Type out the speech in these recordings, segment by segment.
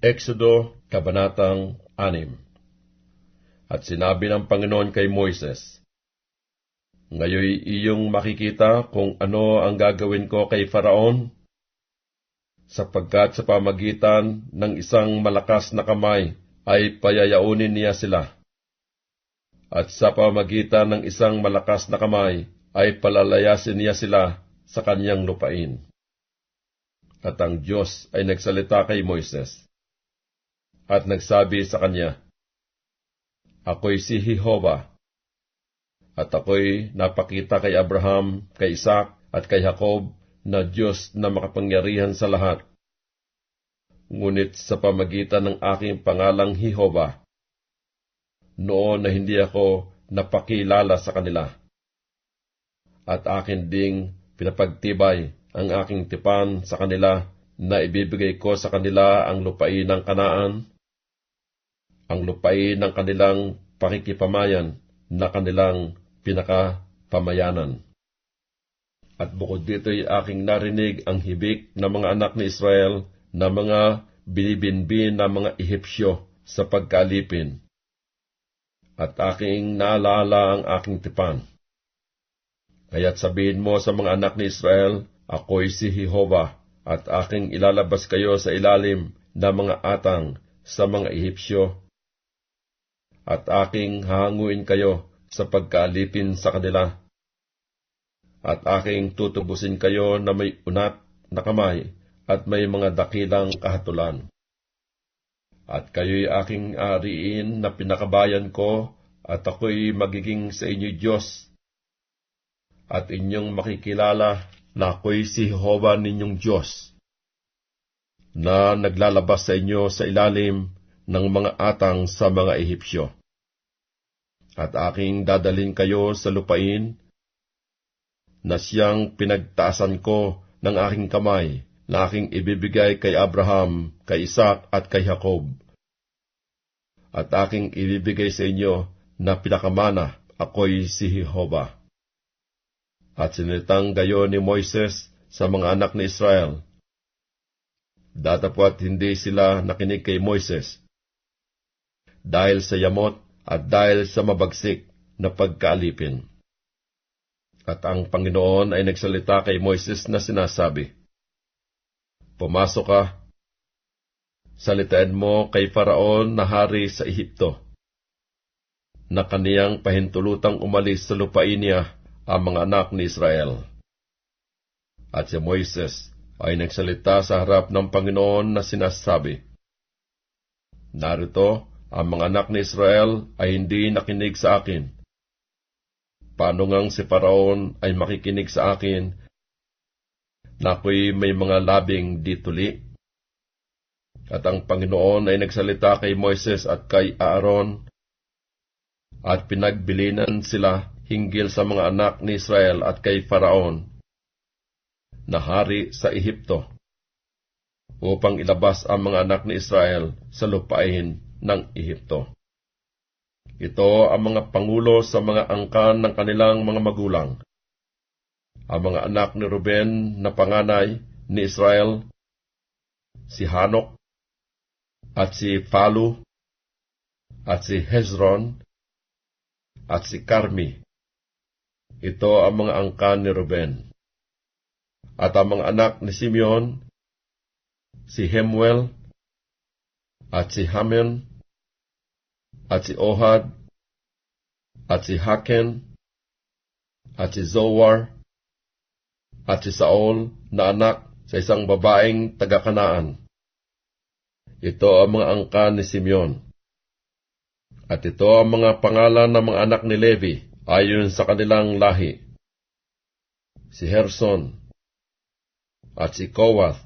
Exodo, Kabanatang 6 At sinabi ng Panginoon kay Moises, Ngayoy iyong makikita kung ano ang gagawin ko kay Faraon, sapagkat sa pamagitan ng isang malakas na kamay ay payayaunin niya sila. At sa pamagitan ng isang malakas na kamay ay palalayasin niya sila sa kanyang lupain. At ang Diyos ay nagsalita kay Moises at nagsabi sa kanya, Ako'y si Jehovah, at ako'y napakita kay Abraham, kay Isaac, at kay Jacob na Diyos na makapangyarihan sa lahat. Ngunit sa pamagitan ng aking pangalang Jehovah, noon na hindi ako napakilala sa kanila. At akin ding pinapagtibay ang aking tipan sa kanila na ibibigay ko sa kanila ang lupain ng kanaan, ang lupain ng kanilang pakikipamayan na kanilang pinakapamayanan. At bukod dito'y aking narinig ang hibik ng mga anak ni Israel na mga binibinbin na mga Ehipsyo sa pagkalipin. At aking naalala ang aking tipan. Kaya't sabihin mo sa mga anak ni Israel, Ako'y si Jehovah, at aking ilalabas kayo sa ilalim ng mga atang sa mga Ehipsyo, at aking hahanguin kayo sa pagkaalipin sa kanila, at aking tutubusin kayo na may unat na kamay at may mga dakilang kahatulan. At kayo'y aking ariin na pinakabayan ko, at ako'y magiging sa inyo Diyos, at inyong makikilala na ako'y si Jehovah ninyong Diyos, na naglalabas sa inyo sa ilalim ng mga atang sa mga Ehipsyo. At aking dadalhin kayo sa lupain na siyang pinagtaasan ko ng aking kamay na aking ibibigay kay Abraham, kay Isaac at kay Jacob. At aking ibibigay sa inyo na pinakamana ako'y si Jehovah. At sinitang gayo ni Moises sa mga anak ni Israel. Datapwat hindi sila nakinig kay Moises. Dahil sa yamot at dahil sa mabagsik na pagkaalipin. At ang Panginoon ay nagsalita kay Moises na sinasabi, Pumasok ka, salitain mo kay Faraon na hari sa Ehipto, na kaniyang pahintulutang umalis sa lupain niya ang mga anak ni Israel. At si Moises ay nagsalita sa harap ng Panginoon na sinasabi, Narito, ang mga anak ni Israel ay hindi nakinig sa akin. Paano ngang si Paraon ay makikinig sa akin na ako'y may mga labing dituli? At ang Panginoon ay nagsalita kay Moises at kay Aaron at pinagbilinan sila hinggil sa mga anak ni Israel at kay Faraon na hari sa Ehipto upang ilabas ang mga anak ni Israel sa lupain ng Ehipto. Ito ang mga pangulo sa mga angkan ng kanilang mga magulang. Ang mga anak ni Ruben na panganay ni Israel, si Hanok, at si Palu, at si Hezron, at si Carmi. Ito ang mga angkan ni Ruben. At ang mga anak ni Simeon, si Hemuel, at si Hamen, at si Ohad, at si Haken, at si Zoar, at si Saul na anak sa isang babaeng taga-kanaan. Ito ang mga angkan ni Simeon. At ito ang mga pangalan ng mga anak ni Levi ayon sa kanilang lahi. Si Herson, at si Kowath,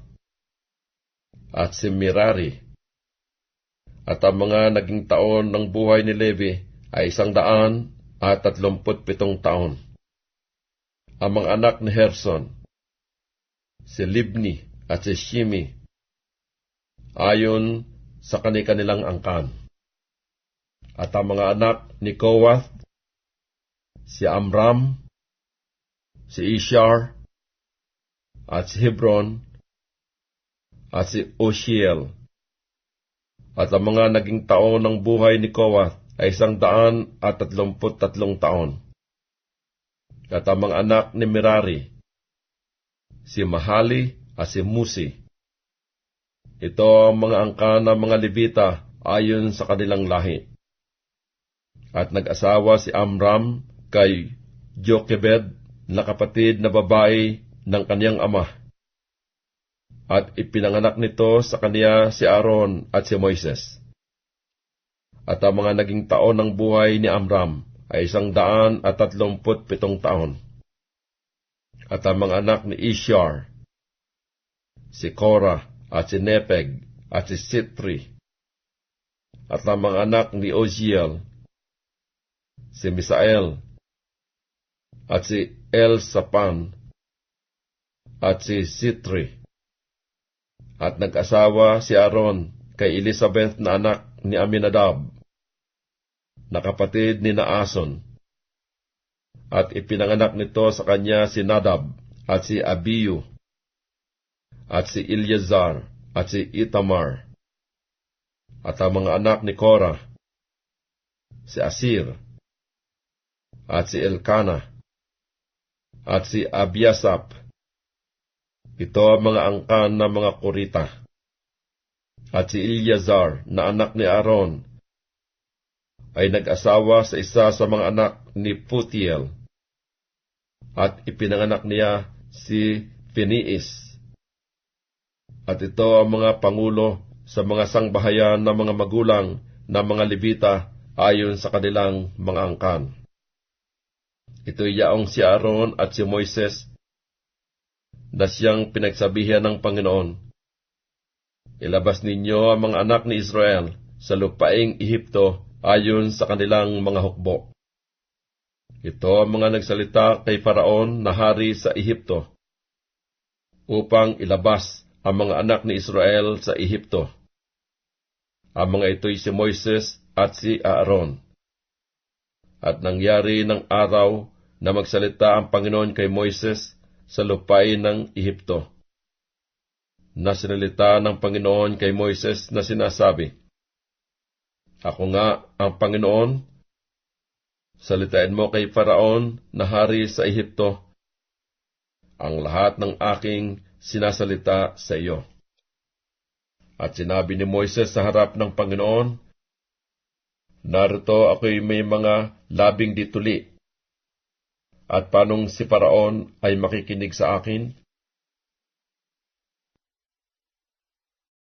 at si Mirari, at ang mga naging taon ng buhay ni Levi ay isang daan at tatlumput pitong taon. Ang mga anak ni Herson, si Libni at si Shimi, ayon sa kanilang angkan. At ang mga anak ni Kowath, si Amram, si Ishar, at si Hebron, at si Oshiel, At ang mga naging taon ng buhay ni Kowath ay isang daan at tatlumput tatlong taon. At ang mga anak ni Merari, si Mahali at si Musi. Ito ang mga angka ng mga Levita ayon sa kanilang lahi. At nag-asawa si Amram kay Jochebed na kapatid na babae ng kaniyang ama. At ipinanganak nito sa kaniya si Aaron at si Moises. At ang mga naging taon ng buhay ni Amram ay isang daan at tatlumput pitong taon. At ang mga anak ni Ishar, si Korah at si Nepeg at si Sitri, at ang mga anak ni Oziel, si Misael, at si El Sapan, at si Sitri. At nag-asawa si Aaron kay Elizabeth na anak ni Aminadab, na kapatid ni Naason. At ipinanganak nito sa kanya si Nadab at si Abiyu, at si Eleazar at si Itamar. At ang mga anak ni Korah, si Asir, at si Elkana, at si Abiasap. Ito ang mga angkan ng mga kurita. At si Eleazar na anak ni Aaron ay nag-asawa sa isa sa mga anak ni Putiel. At ipinanganak niya si Phinehas. At ito ang mga pangulo sa mga sangbahayan ng mga magulang ng mga Levita ayon sa kanilang mga angkan. Ito'y yaong si Aaron at si Moises na siyang pinagsabihan ng Panginoon. Ilabas ninyo ang mga anak ni Israel sa lupaing Ehipto ayon sa kanilang mga hukbo. Ito ang mga nagsalita kay Faraon na hari sa Ehipto upang ilabas ang mga anak ni Israel sa Ehipto. Ang mga ito'y si Moises at si Aaron. At nangyari ng araw na magsalita ang Panginoon kay Moises sa lupain ng Ehipto. Na sinalita ng Panginoon kay Moises na sinasabi, Ako nga ang Panginoon, salitain mo kay Faraon na hari sa Ehipto, ang lahat ng aking sinasalita sa iyo. At sinabi ni Moises sa harap ng Panginoon, Narito ako'y may mga labing dituli at panong si Paraon ay makikinig sa akin?